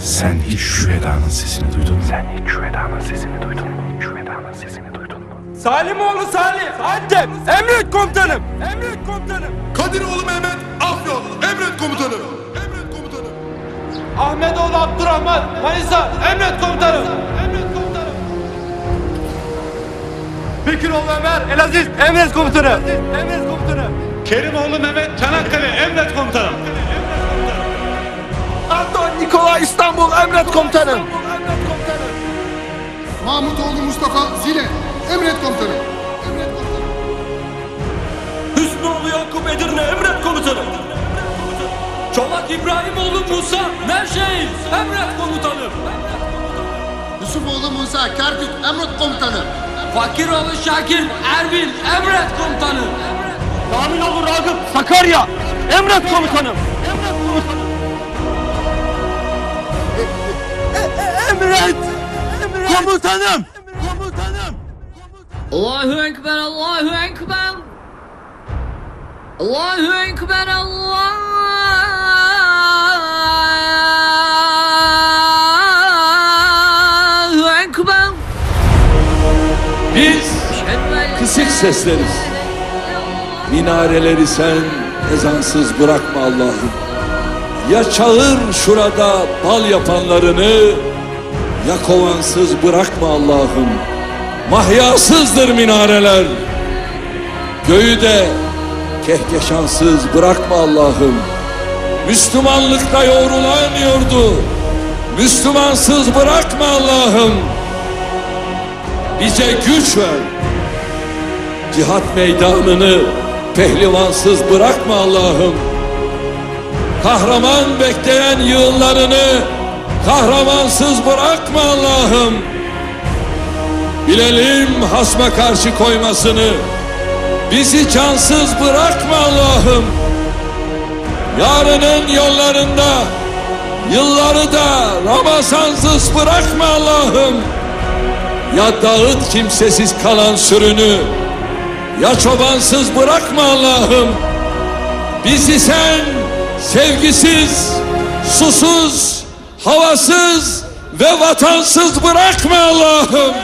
Sen hiç şu Eda'nın sesini duydun mu? Sen hiç şu Eda'nın sesini duydun mu? Şu Eda'nın sesini duydun mu? Salimoğlu Salim, Antep, emret komutanım, emret komutanım. Kadiroğlu Mehmet Afyon emret komutanım. Emret komutanım. Ahmetoğlu Abdurrahman, Manisa, emret komutanım. Emret komutanım. Bekiroğlu Ömer, Elaziz, emret komutanım. Emret komutanım. Kerimoğlu Mehmet Çanakkale emret komutanım. Emret komutanım. Mahmutoğlu Mustafa Zile, emret komutanım. Emret komutanım. Hüsnoğlu Yakup Edirne emret komutanım. Çolak İbrahimoğlu Musa Nevşehir emret komutanım. Yusufoğlu Musa Kerkük, emret komutanım. Fakiroğlu Şakir Erbil emret komutanım. Aminoğlu Ragıp, Sakarya, emret komutanım. Emret komutanım. Emret! Komutanım! Komutanım! Allahu Ekber, Allahu Ekber. Allahu Ekber, Allahu Ekber. Biz kısık sesleriz. Minareleri sen ezansız bırakma Allah'ım. Ya çağır şurada bal yapanlarını, ya kovansız bırakma Allah'ım. Mahyasızdır minareler. Göğü de kehkeşansız bırakma Allah'ım. Müslümanlıkta yoğrulan yurdu, Müslümansız bırakma Allah'ım. Bize güç ver. Cihat meydanını pehlivansız bırakma Allah'ım. Kahraman bekleyen yığınlarını kahramansız bırakma Allah'ım. Bilelim hasma karşı koymasını. Bizi cansız bırakma Allah'ım. Yarının yollarında yılları da Ramazansız bırakma Allah'ım. Ya dağıt kimsesiz kalan sürünü Ya çobansız bırakma Allah'ım Bizi sen sevgisiz, susuz, havasız ve vatansız bırakma Allah'ım